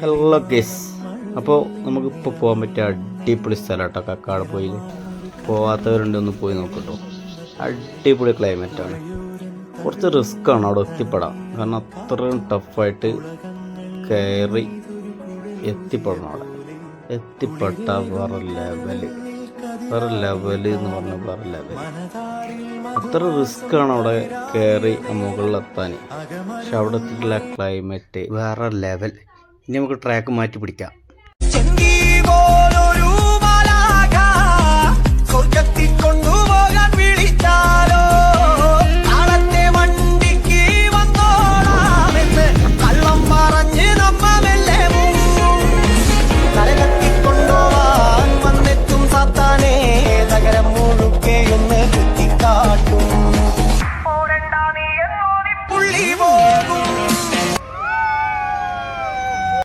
Hello case അപ്പോൾ നമുക്കിപ്പോൾ പോകാൻ പറ്റിയ അടിപൊളി സ്ഥലം കേട്ടോ കക്കാട് പോയി പോവാത്തവരുണ്ട് ഒന്ന് പോയി നോക്കട്ടോ. അടിപൊളി ക്ലൈമറ്റാണ് കുറച്ച് റിസ്ക് ആണ് അവിടെ എത്തിപ്പെടാം കാരണം അത്രയും ടഫായിട്ട് കയറി എത്തിപ്പെടണം അവിടെ. എത്തിപ്പെട്ട വേറെ ലെവൽ വേറെ ലെവൽ എന്ന് പറഞ്ഞ വേറെ ലെവൽ അത്ര റിസ്ക് ആണ് അവിടെ കയറി മുകളിലെത്താൻ. പക്ഷെ അവിടെ എത്തിയിട്ടുള്ള ക്ലൈമറ്റ് വേറെ ലെവൽ ഇനി നമുക്ക് ട്രാക്ക് മാറ്റി പിടിക്കാം.